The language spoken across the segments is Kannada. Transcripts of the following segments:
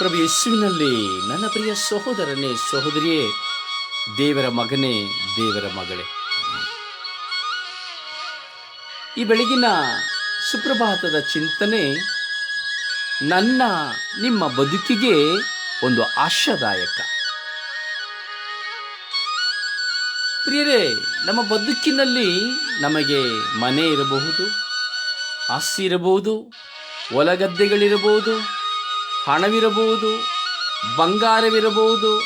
ಪ್ರಭು ಯೇಸುವಿನಲ್ಲಿ, ನನ್ನ ಪ್ರಿಯ ಸಹೋದರನೇ, ಸಹೋದರಿಯೇ, ದೇವರ ಮಗನೇ, ದೇವರ ಮಗಳೇ. ಈ ಬೆಳಗಿನ ಸುಪ್ರಭಾತದ ಚಿಂತನೆ ನನ್ನ, ನಿಮ್ಮ ಬದುಕಿಗೆ ಒಂದು ಆಶಾದಾಯಕ. ಪ್ರಿಯರೇ, ನಮ್ಮ ಬದುಕಿನಲ್ಲಿ ನಮಗೆ ಮನೆ ಇರಬಹುದು, ಆಸ್ತಿ ಇರಬಹುದು ಹೊಲಗದ್ದೆಗಳಿರಬಹುದು ಹಣವಿರಬಹುದು, ಬಂಗಾರವಿರಬಹುದು,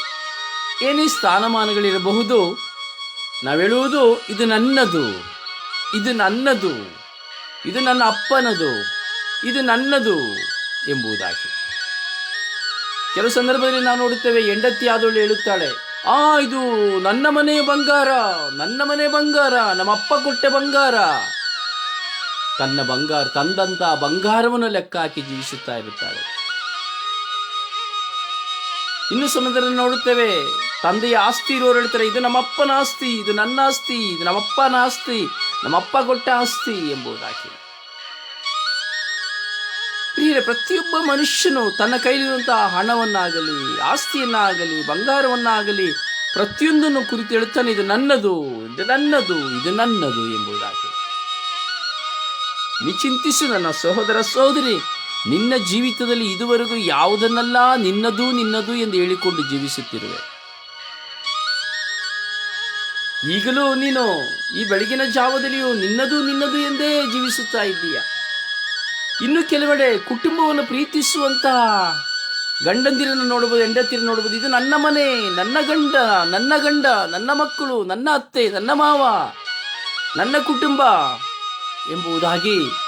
ಏನೇ ಸ್ಥಾನಮಾನಗಳಿರಬಹುದು, ನಾವೇಳುವುದು ಇದು ನನ್ನದು ಇದು ನನ್ನದು, ಇದು ನನ್ನ ಅಪ್ಪನದು, ಇದು ನನ್ನದು ಎಂಬುದಾಗಿ. ಕೆಲವು ಸಂದರ್ಭದಲ್ಲಿ ನಾವು ನೋಡುತ್ತೇವೆ, ಹೆಂಡತಿ ಆದವಳು ಹೇಳುತ್ತಾಳೆ, ಆ, ಇದು ನನ್ನ ಮನೆಯ ಬಂಗಾರ, ನನ್ನ ಮನೆ ಬಂಗಾರ, ನಮ್ಮ ಅಪ್ಪ ಕೊಟ್ಟೆ ಬಂಗಾರ. ತನ್ನ ಬಂಗಾರ, ತಂದಂತ ಬಂಗಾರವನ್ನು ಲೆಕ್ಕ ಹಾಕಿ ಜೀವಿಸುತ್ತಾ ಇರುತ್ತಾಳೆ. ಇನ್ನು ಸಮುದ್ರ ನೋಡುತ್ತೇವೆ. ತಂದೆಯ ಆಸ್ತಿ ಇರೋರು ಹೇಳ್ತಾರೆ ಇದು ನಮ್ಮಪ್ಪನ ಆಸ್ತಿ, ಇದು ನನ್ನ ಆಸ್ತಿ, ಇದು ನಮ್ಮಪ್ಪನ ಆಸ್ತಿ, ನಮ್ಮಪ್ಪ ಕೊಟ್ಟ ಆಸ್ತಿ ಎಂಬುದಾಗಿ. ಪ್ರಿಯರೇ, ಪ್ರತಿಯೊಬ್ಬ ಮನುಷ್ಯನು ತನ್ನ ಕೈಲಿರುವಂತಹ ಹಣವನ್ನಾಗಲಿ, ಆಸ್ತಿಯನ್ನಾಗಲಿ, ಬಂಗಾರವನ್ನಾಗಲಿ, ಪ್ರತಿಯೊಂದನ್ನು ಕುರಿತು ಹೇಳುತ್ತಾನೆ, ಇದು ನನ್ನದು ಇದು ನನ್ನದು ಇದು ನನ್ನದು ಎಂಬುದಾಗಿ. ನೀ ಚಿಂತಿಸು ನನ್ನ ಸಹೋದರ ಸಹೋದರಿ ನಿನ್ನ ಜೀವಿತದಲ್ಲಿ ಇದುವರೆಗೂ ಯಾವುದನ್ನೆಲ್ಲ ನಿನ್ನದು ನಿನ್ನದು ಎಂದು ಹೇಳಿಕೊಂಡು ಜೀವಿಸುತ್ತಿರುವೆ. ಈಗಲೂ ನೀನು ಈ ಬೆಳಗಿನ ಜಾವದಲ್ಲಿಯೂ ನಿನ್ನದು ನಿನ್ನದು ಎಂದೇ ಜೀವಿಸುತ್ತಾ ಇದ್ದೀಯ? ಇನ್ನು ಕೆಲವೆಡೆ ಕುಟುಂಬವನ್ನು ಪ್ರೀತಿಸುವಂತಹ ಗಂಡಂದಿರನ್ನು ನೋಡಬಹುದು ಹೆಂಡತಿರ ನೋಡಬಹುದು ಇದು ನನ್ನ ಮನೆ, ನನ್ನ ಗಂಡ ನನ್ನ ಗಂಡ, ನನ್ನ ಮಕ್ಕಳು, ನನ್ನ ಅತ್ತೆ, ನನ್ನ ಮಾವ, ನನ್ನ ಕುಟುಂಬ ಎಂಬುದಾಗಿ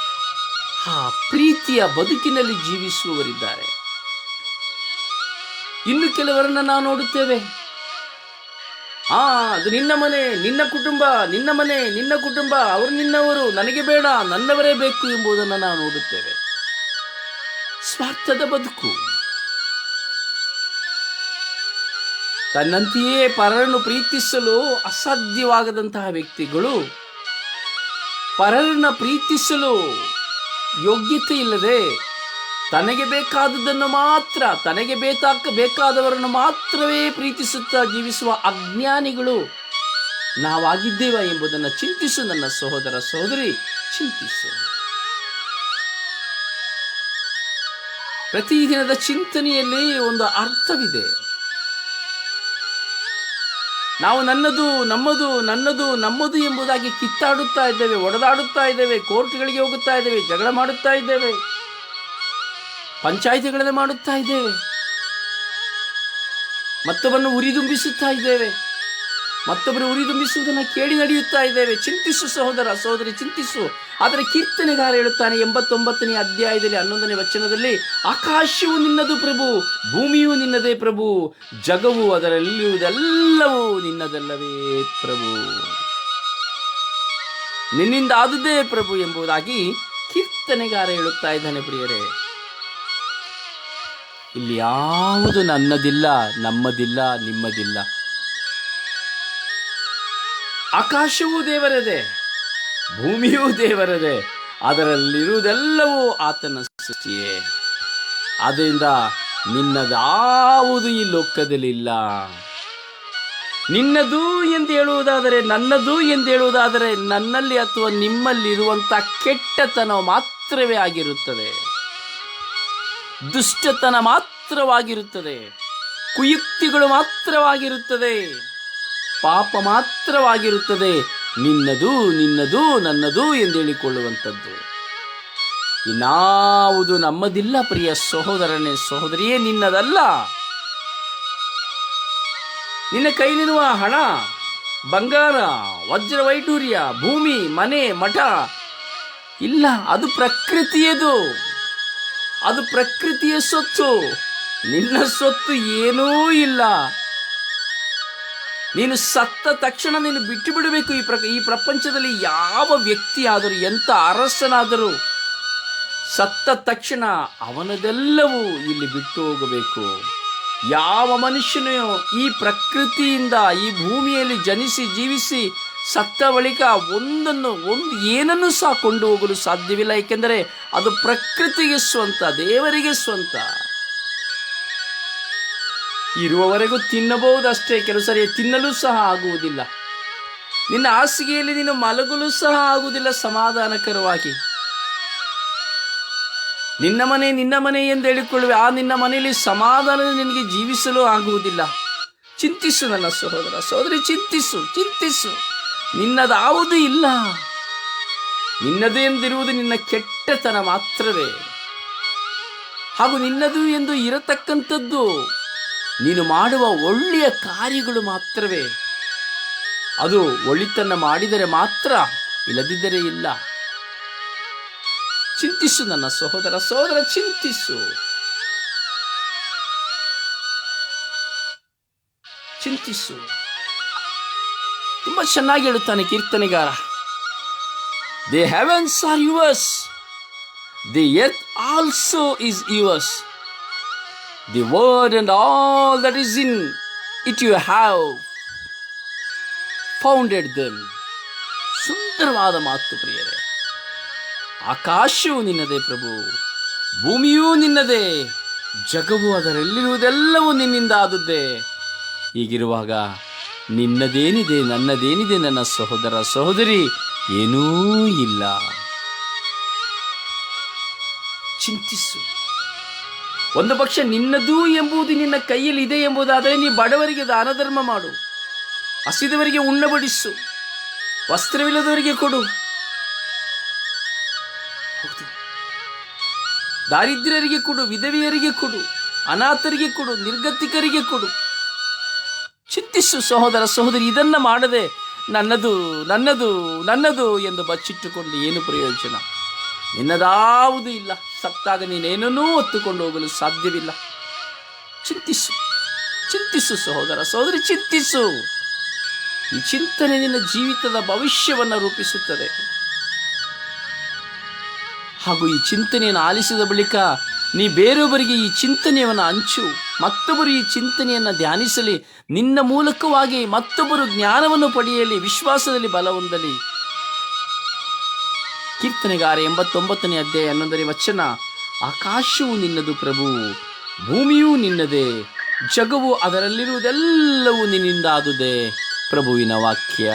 ಆ ಪ್ರೀತಿಯ ಬದುಕಿನಲ್ಲಿ ಜೀವಿಸುವವರಿದ್ದಾರೆ. ಇನ್ನು ಕೆಲವರನ್ನ ನಾವು ನೋಡುತ್ತೇವೆ. ಆ, ಅದು ನಿನ್ನ ಮನೆ, ನಿನ್ನ ಕುಟುಂಬ, ನಿನ್ನ ಮನೆ, ನಿನ್ನ ಕುಟುಂಬ, ಅವರು ನಿನ್ನವರು, ನನಗೆ ಬೇಡ, ನನ್ನವರೇ ಬೇಕು ಎಂಬುದನ್ನು ನಾವು ನೋಡುತ್ತೇವೆ. ಸ್ವಾರ್ಥದ ಬದುಕು. ತನ್ನಂತೆಯೇ ಪರರನ್ನು ಪ್ರೀತಿಸಲು ಅಸಾಧ್ಯವಾಗದಂತಹ ವ್ಯಕ್ತಿಗಳು ಪರರನ್ನು ಪ್ರೀತಿಸಲು ಯೋಗ್ಯತೆ ಇಲ್ಲದೆ ತನಗೆ ಬೇಕಾದದ್ದನ್ನು ಮಾತ್ರ, ತನಗೆ ಬೇಕಾಕ ಬೇಕಾದವರನ್ನು ಮಾತ್ರವೇ ಪ್ರೀತಿಸುತ್ತಾ ಜೀವಿಸುವ ಅಜ್ಞಾನಿಗಳು ನಾವಾಗಿದ್ದೇವ ಎಂಬುದನ್ನು ಚಿಂತಿಸು ನನ್ನ ಸಹೋದರ ಸಹೋದರಿ, ಚಿಂತಿಸು. ಪ್ರತಿದಿನದ ಚಿಂತನೆಯಲ್ಲಿ ಒಂದು ಅರ್ಥವಿದೆ. ನಾವು ನನ್ನದು, ನಮ್ಮದು ನನ್ನದು, ನಮ್ಮದು ಎಂಬುದಾಗಿ ಕಿತ್ತಾಡುತ್ತಾ ಇದ್ದೇವೆ, ಒಡೆದಾಡುತ್ತಾ ಇದ್ದೇವೆ, ಕೋರ್ಟ್ಗಳಿಗೆ ಹೋಗುತ್ತಾ ಇದ್ದೇವೆ, ಜಗಳ ಮಾಡುತ್ತಾ ಇದ್ದೇವೆ ಪಂಚಾಯಿತಿಗಳನ್ನು ಮಾಡುತ್ತಾ ಇದ್ದೇವೆ ಮತ್ತವನ್ನು ಉರಿದುಂಬಿಸುತ್ತಾ ಇದ್ದೇವೆ. ಮತ್ತೊಬ್ಬರು ಉರಿದುಂಬಿಸುವುದನ್ನು ಕೇಳಿ ನಡೆಯುತ್ತಾ ಇದ್ದೇವೆ. ಚಿಂತಿಸು ಸಹೋದರ ಸಹೋದರಿ, ಚಿಂತಿಸು. ಆದರೆ ಕೀರ್ತನೆಗಾರ ಹೇಳುತ್ತಾನೆ ಎಂಬತ್ತೊಂಬತ್ತನೇ ಅಧ್ಯಾಯದಲ್ಲಿ, ಹನ್ನೊಂದನೇ ವಚನದಲ್ಲಿ, ಆಕಾಶವು ನಿನ್ನದು ಪ್ರಭು, ಭೂಮಿಯು ನಿನ್ನದೇ ಪ್ರಭು, ಜಗವು ಅದರಲ್ಲಿರುವುದೆಲ್ಲವೂ ನಿನ್ನದಲ್ಲವೇ ಪ್ರಭು. ನಿನ್ನಿಂದ ಆದುದೇ ಪ್ರಭು ಎಂಬುದಾಗಿ ಕೀರ್ತನೆಗಾರ ಹೇಳುತ್ತಾ ಇದ್ದಾನೆ ಪ್ರಿಯರೇ. ಇಲ್ಲಿ ಯಾವುದು ನನ್ನದಿಲ್ಲ, ನಮ್ಮದಿಲ್ಲ, ನಿಮ್ಮದಿಲ್ಲ. ಆಕಾಶವೂ ದೇವರದೇ, ಭೂಮಿಯೂ ದೇವರದೇ, ಅದರಲ್ಲಿರುವುದೆಲ್ಲವೂ ಆತನ ಸೃಷ್ಟಿಯೇ. ಆದ್ದರಿಂದ ನಿನ್ನದಾವುದು ಈ ಲೋಕದಲ್ಲಿಲ್ಲ. ನಿನ್ನದು ಎಂದು ಹೇಳುವುದಾದರೆ ನನ್ನದು ಎಂದು ಹೇಳುವುದಾದರೆ ನನ್ನಲ್ಲಿ ಅಥವಾ ನಿಮ್ಮಲ್ಲಿರುವಂಥ ಕೆಟ್ಟತನ ಮಾತ್ರವೇ ಆಗಿರುತ್ತದೆ. ದುಷ್ಟತನ ಮಾತ್ರವಾಗಿರುತ್ತದೆ. ಕುಯುಕ್ತಿಗಳು ಮಾತ್ರವಾಗಿರುತ್ತದೆ. ಪಾಪ ಮಾತ್ರವಾಗಿರುತ್ತದೆ. ನಿನ್ನದು ನಿನ್ನದು, ನನ್ನದು ಎಂದು ಹೇಳಿಕೊಳ್ಳುವಂಥದ್ದು. ಇನ್ನಾವುದು ನಮ್ಮದಿಲ್ಲ ಪ್ರಿಯ ಸಹೋದರನೇ, ಸಹೋದರಿಯೇ, ನಿನ್ನದಲ್ಲ. ನಿನ್ನ ಕೈಲಿರುವ ಹಣ, ಬಂಗಾರ, ವಜ್ರ ವೈಡೂರ್ಯ, ಭೂಮಿ, ಮನೆ, ಮಠ, ಇಲ್ಲ, ಅದು ಪ್ರಕೃತಿಯದು. ಅದು ಪ್ರಕೃತಿಯ ಸೊತ್ತು ನಿನ್ನ ಸೊತ್ತು ಏನೂ ಇಲ್ಲ. ನೀನು ಸತ್ತ ತಕ್ಷಣ ನೀನು ಬಿಟ್ಟು ಬಿಡಬೇಕು ಈ ಪ್ರ ಈ ಪ್ರಪಂಚದಲ್ಲಿ ಯಾವ ವ್ಯಕ್ತಿಯಾದರೂ ಎಂಥ ಅರಸನಾದರೂ ಸತ್ತ ತಕ್ಷಣ ಅವನದೆಲ್ಲವೂ ಇಲ್ಲಿ ಬಿಟ್ಟು ಹೋಗಬೇಕು. ಯಾವ ಮನುಷ್ಯನೂ ಈ ಪ್ರಕೃತಿಯಿಂದ, ಈ ಭೂಮಿಯಲ್ಲಿ ಜನಿಸಿ, ಜೀವಿಸಿ ಸತ್ತ ಬಳಿಕ ಒಂದನ್ನು, ಒಂದು ಏನನ್ನು ಸಹ ಕೊಂಡು ಹೋಗಲು ಸಾಧ್ಯವಿಲ್ಲ. ಏಕೆಂದರೆ ಅದು ಪ್ರಕೃತಿಗೆ ಸ್ವಂತ, ದೇವರಿಗೆ ಸ್ವಂತ. ಇರುವವರೆಗೂ ತಿನ್ನಬಹುದಷ್ಟೇ, ಕೆಲವು ಸರಿ ತಿನ್ನಲು ಸಹ ಆಗುವುದಿಲ್ಲ. ನಿನ್ನ ಹಾಸಿಗೆಯಲ್ಲಿ ನೀನು ಮಲಗಲು ಸಹ ಆಗುವುದಿಲ್ಲ, ಸಮಾಧಾನಕರವಾಗಿ. ನಿನ್ನ ಮನೆ ನಿನ್ನ ಮನೆ ಎಂದು ಹೇಳಿಕೊಳ್ಳುವೆ, ಆ ನಿನ್ನ ಮನೆಯಲ್ಲಿ ಸಮಾಧಾನ ನಿನಗೆ ಜೀವಿಸಲು ಆಗುವುದಿಲ್ಲ. ಚಿಂತಿಸು ನನ್ನ ಸಹೋದರ, ಸಹೋದರಿ, ಚಿಂತಿಸು ಚಿಂತಿಸು. ನಿನ್ನದಾವುದೂ ಇಲ್ಲ. ನಿನ್ನದು ಎಂದಿರುವುದು ನಿನ್ನ ಕೆಟ್ಟತನ ಮಾತ್ರವೇ. ಹಾಗೂ ನಿನ್ನದು ಎಂದು ಇರತಕ್ಕಂಥದ್ದು ನೀನು ಮಾಡುವ ಒಳ್ಳೆಯ ಕಾರ್ಯಗಳು ಮಾತ್ರವೇ. ಅದು ಒಳಿತನ್ನ ಮಾಡಿದರೆ ಮಾತ್ರ ಇಲ್ಲದಿದ್ದರೆ ಇಲ್ಲ. ಚಿಂತಿಸು ನನ್ನ ಸಹೋದರ ಸಹೋದರ, ಚಿಂತಿಸು. ಚಿಂತಿಸು. ತುಂಬಾ ಚೆನ್ನಾಗಿ ಹೇಳುತ್ತಾನೆ ಕೀರ್ತನೆಗಾರ. The heavens are yours the earth also is yours the world and all that is in it you have founded them ಸುಂದರವಾದ ಮಾತು ಪ್ರಿಯರೇ. ಆಕಾಶವು ನಿನ್ನದೇ ಪ್ರಭು, ಭೂಮಿಯೂ ನಿನ್ನದೇ, ಜಗವು ಅದರಲ್ಲಿರುವುದೆಲ್ಲವೂ ನಿನ್ನಿಂದ ಆದದ್ದೇ. ಹೀಗಿರುವಾಗ ನಿನ್ನದೇನಿದೆ, ನನ್ನದೇನಿದೆ ನನ್ನ ಸಹೋದರ ಸಹೋದರಿ, ಏನೂ ಇಲ್ಲ. ಚಿಂತಿಸು. ಒಂದು ಪಕ್ಷ ನಿನ್ನದು ಎಂಬುದು ನಿನ್ನ ಕೈಯಲ್ಲಿ ಇದೆ ಎಂಬುದಾದರೆ ನೀ ಬಡವರಿಗೆ ದಾನ ಧರ್ಮ ಮಾಡು. ಹಸಿದವರಿಗೆ ಉಣ್ಣಬಡಿಸು. ವಸ್ತ್ರವಿಲ್ಲದವರಿಗೆ ಕೊಡು. ದಾರಿದ್ರ್ಯರಿಗೆ ಕೊಡು, ವಿಧವೆಯರಿಗೆ ಕೊಡು, ಅನಾಥರಿಗೆ ಕೊಡು, ನಿರ್ಗತಿಕರಿಗೆ ಕೊಡು. ಚಿಂತಿಸು ಸಹೋದರ ಸಹೋದರಿ, ಇದನ್ನ ಮಾಡದೆ ನನ್ನದು ನನ್ನದು ನನ್ನದು ಎಂದು ಬಚ್ಚಿಟ್ಟುಕೊಂಡು ಏನು ಪ್ರಯೋಜನ? ನಿನ್ನದಾವುದೂ ಇಲ್ಲ. ಸತ್ತಾಗ ನೀನೇನನ್ನೂ ಹೊತ್ತುಕೊಂಡು ಹೋಗಲು ಸಾಧ್ಯವಿಲ್ಲ. ಚಿಂತಿಸು. ಚಿಂತಿಸು ಸಹೋದರ ಸಹೋದರಿ, ಚಿಂತಿಸು. ಈ ಚಿಂತನೆ ನಿನ್ನ ಜೀವಿತದ ಭವಿಷ್ಯವನ್ನು ರೂಪಿಸುತ್ತದೆ. ಹಾಗೂ ಈ ಚಿಂತನೆಯನ್ನು ಆಲಿಸಿದ ಬಳಿಕ ನೀ ಬೇರೊಬ್ಬರಿಗೆ ಈ ಚಿಂತನೆಯನ್ನು ಹಂಚು. ಮತ್ತೊಬ್ಬರು ಈ ಚಿಂತನೆಯನ್ನು ಧ್ಯಾನಿಸಲಿ. ನಿನ್ನ ಮೂಲಕವಾಗಿ ಮತ್ತೊಬ್ಬರು ಜ್ಞಾನವನ್ನು ಪಡೆಯಲಿ, ವಿಶ್ವಾಸದಲ್ಲಿ ಬಲ ಹೊಂದಲಿ. ಕೀರ್ತನೆಗಾರ ಎಂಬತ್ತೊಂಬತ್ತನೇ ಅಧ್ಯಾಯ ಹನ್ನೊಂದನೇ ವಚನ. ಆಕಾಶವು ನಿನ್ನದು ಪ್ರಭು, ಭೂಮಿಯೂ ನಿನ್ನದೇ, ಜಗವು ಅದರಲ್ಲಿರುವುದೆಲ್ಲವೂ ನಿನ್ನಿಂದಾದುದೇ ಪ್ರಭುವಿನ ವಾಕ್ಯ.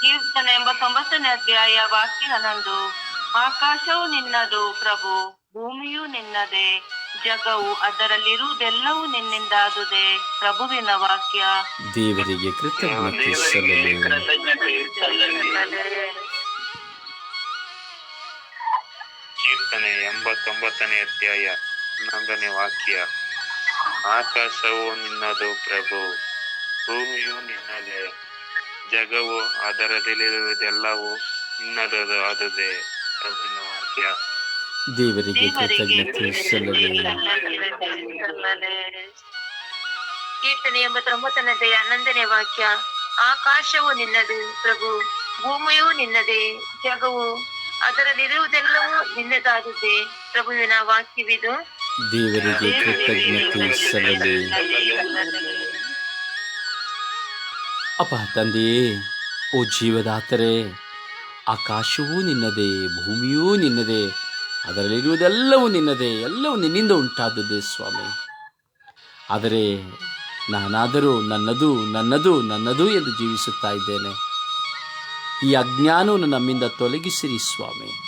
ಕೀರ್ತನೆ ಎಂಬತ್ತೊಂಬತ್ತನೇ ಅಧ್ಯಾಯ ವಾಕ್ಯ ಹನ್ನೊಂದು. ಆಕಾಶವು ನಿನ್ನದು ಪ್ರಭು, ಭೂಮಿಯೂ ನಿನ್ನದೇ ಜಗವು ಅದರಲ್ಲಿರುವುದೆಲ್ಲವೂ ನಿನ್ನಿಂದಾದುದೇ ಪ್ರಭುವಿನ ವಾಕ್ಯ. ದೇವರಿಗೆ ಕೃತಜ್ಞತೆ ಸಲ್ಲಲಿ. ಕೀರ್ತನೆ ಎಂಬತ್ತೊಂಬತ್ತನೇ ಅಧ್ಯಾಯ ಹನ್ನೊಂದನೇ ವಾಕ್ಯ. ಆಕಾಶವು ನಿನ್ನದು ಪ್ರಭು ಭೂಮಿಯು ನಿನ್ನದೇ. ಜಗವು ಅದರದಲ್ಲಿರುವುದೆಲ್ಲವೂ ನಿನ್ನದು ಆದುದೇ. ಪ್ರಭುವಿನ ವಾಕ್ಯ. ದೇವರಿಗೆ ಕೃತಜ್ಞತೆ ಸಲ್ಲಲಿ ಕೀರ್ತನೆ ಎಂಬತ್ತೊಂಬತ್ತನೇ ಅಧ್ಯಾಯ ಹನ್ನೊಂದನೇ ವಾಕ್ಯ ಆಕಾಶವು ನಿನ್ನದು ಪ್ರಭು ಭೂಮಿಯೂ ನಿನ್ನದೇ ಜಗವು ಅದರಲ್ಲಿರುವುದೆಲ್ಲವೂ ನಿನ್ನದಾಗಿದೆ. ಪ್ರಭುವಿನ ವಾಕ್ಯವಿದು. ದೇವರಿಗೆ ಕೃತಜ್ಞತೆ ಸಲ್ಲಲಿ ಅಪ್ಪ ತಂದೆಯೇ ಓ ಜೀವದಾತರೇ ಆಕಾಶವೂ ನಿನ್ನದೇ ಭೂಮಿಯೂ ನಿನ್ನದೇ ಅದರಲ್ಲಿರುವುದೆಲ್ಲವೂ ನಿನ್ನದೇ, ಎಲ್ಲವೂ ನಿನ್ನಿಂದ ಉಂಟಾದದ್ದೇ ಸ್ವಾಮಿ. ಆದರೆ ನಾನಾದರೂ ನನ್ನದು ನನ್ನದು ನನ್ನದು ಎಂದು ಜೀವಿಸುತ್ತಾ ಇದ್ದೇನೆ. ಈ ಅಜ್ಞಾನವನ್ನು ನಮ್ಮಿಂದ ತೊಲಗಿಸಿರಿ ಸ್ವಾಮಿ.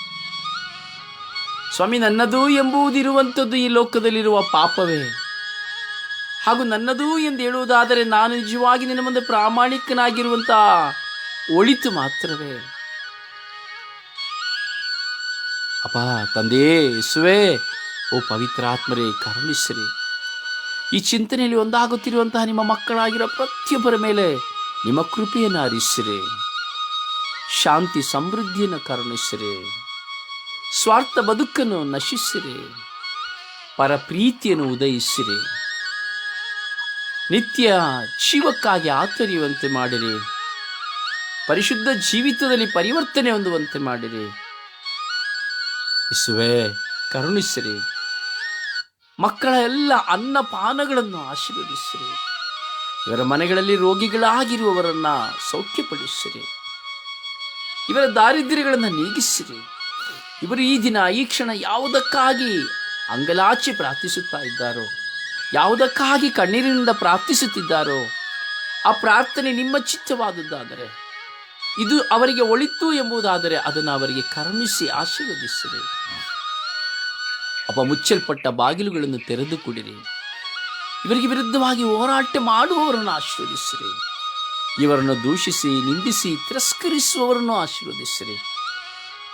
ಸ್ವಾಮಿ, ನನ್ನದು ಎಂಬುದಿರುವಂಥದ್ದು ಈ ಲೋಕದಲ್ಲಿರುವ ಪಾಪವೇ. ಹಾಗೂ ನನ್ನದು ಎಂದು ಹೇಳುವುದಾದರೆ ನಾನು ನಿಜವಾಗಿ ನಿನ್ನ ಮುಂದೆ ಪ್ರಾಮಾಣಿಕನಾಗಿರುವಂಥ ಒಳಿತು ಮಾತ್ರವೇ. ಅಪ್ಪ ತಂದೆಯೇ ಯೇಸುವೇ, ಓ ಪವಿತ್ರಾತ್ಮರೇ ಕರುಣಿಸಿರಿ. ಈ ಚಿಂತನೆಯಲ್ಲಿ ಒಂದಾಗುತ್ತಿರುವಂತಹ ನಿಮ್ಮ ಮಕ್ಕಳಾಗಿರೋ ಪ್ರತಿಯೊಬ್ಬರ ಮೇಲೆ ನಿಮ್ಮ ಕೃಪೆಯನ್ನು ಹರಿಸಿರಿ. ಶಾಂತಿ, ಸಮೃದ್ಧಿಯನ್ನು ಕರುಣಿಸಿರಿ. ಸ್ವಾರ್ಥ ಬದುಕನ್ನು ನಶಿಸಿರಿ. ಪರ ಪ್ರೀತಿಯನ್ನು ಉದಯಿಸಿರಿ. ನಿತ್ಯ ಜೀವಕ್ಕಾಗಿ ಆತರಿಯುವಂತೆ ಮಾಡಿರಿ. ಪರಿಶುದ್ಧ ಜೀವಿತದಲ್ಲಿ ಪರಿವರ್ತನೆ ಹೊಂದುವಂತೆ ಮಾಡಿರಿ. ಇಸುವೆ ಕರುಣಿಸಿರಿ. ಮಕ್ಕಳ ಎಲ್ಲ ಅನ್ನಪಾನಗಳನ್ನು ಆಶೀರ್ವದಿಸಿರಿ. ಇವರ ಮನೆಗಳಲ್ಲಿ ರೋಗಿಗಳಾಗಿರುವವರನ್ನ ಸೌಖ್ಯಪಡಿಸಿರಿ. ಇವರ ದಾರಿದ್ರ್ಯಗಳನ್ನು ನೀಗಿಸಿರಿ. ಇವರು ಈ ದಿನ, ಈ ಕ್ಷಣ ಯಾವುದಕ್ಕಾಗಿ ಅಂಗಲಾಚಿ ಪ್ರಾರ್ಥಿಸುತ್ತಾ ಇದ್ದಾರೋ, ಯಾವುದಕ್ಕಾಗಿ ಕಣ್ಣೀರಿನಿಂದ ಪ್ರಾರ್ಥಿಸುತ್ತಿದ್ದಾರೋ, ಆ ಪ್ರಾರ್ಥನೆ ನಿಮ್ಮ ಚಿತ್ತವಾದದ್ದಾದರೆ ಇದು ಅವರಿಗೆ ಒಳಿತು ಎಂಬುದಾದರೆ ಅದನ್ನು ಅವರಿಗೆ ಕರ್ಮಿಸಿ ಆಶೀರ್ವದಿಸಿರಿ. ಅಪ್ಪ ಮುಚ್ಚಲ್ಪಟ್ಟ ಬಾಗಿಲುಗಳನ್ನು ತೆರೆದು ಕೊಡಿರಿ. ಇವರಿಗೆ ವಿರುದ್ಧವಾಗಿ ಹೋರಾಟ ಮಾಡುವವರನ್ನು ಆಶೀರ್ವದಿಸಿರಿ. ಇವರನ್ನು ದೂಷಿಸಿ, ನಿಂದಿಸಿ, ತಿರಸ್ಕರಿಸುವವರನ್ನು ಆಶೀರ್ವದಿಸಿರಿ.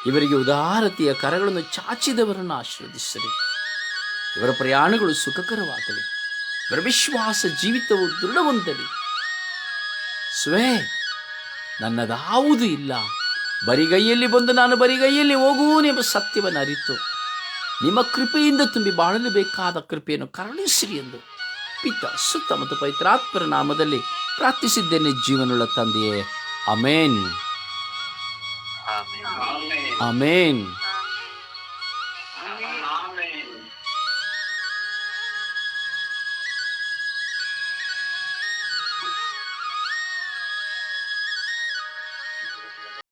ಇವರಿಗೆ ಉದಾರತೆಯ ಕರಗಳನ್ನು ಚಾಚಿದವರನ್ನು ಆಶೀರ್ವದಿಸಿರಿ. ಇವರ ಪ್ರಯಾಣಗಳು ಸುಖಕರವಾಗಲಿ. ಇವರ ವಿಶ್ವಾಸ ಜೀವಿತವು ದೃಢವೊಂದಲಿ ಸ್ವೇ ನನ್ನದಾವುದೂ ಇಲ್ಲ. ಬರಿಗೈಯಲ್ಲಿ ಬಂದು ನಾನು ಬರಿಗೈಯಲ್ಲಿ ಹೋಗುವನೆಂಬ ಸತ್ಯವನ್ನು ಅರಿತು. ನಿಮ್ಮ ಕೃಪೆಯಿಂದ ತುಂಬಿ ಬಾಳಲು ಬೇಕಾದ ಕೃಪೆಯನ್ನು ಕರುಣಿಸಿರಿ ಎಂದು ಪಿತ ಸುತ್ತ ಮತ್ತು ಪವಿತ್ರಾತ್ಮರ ನಾಮದಲ್ಲಿ ಪ್ರಾರ್ಥಿಸಿದ್ದೇನೆ ಜೀವನುಳ್ಳ ತಂದೆಯೇ. Amen amen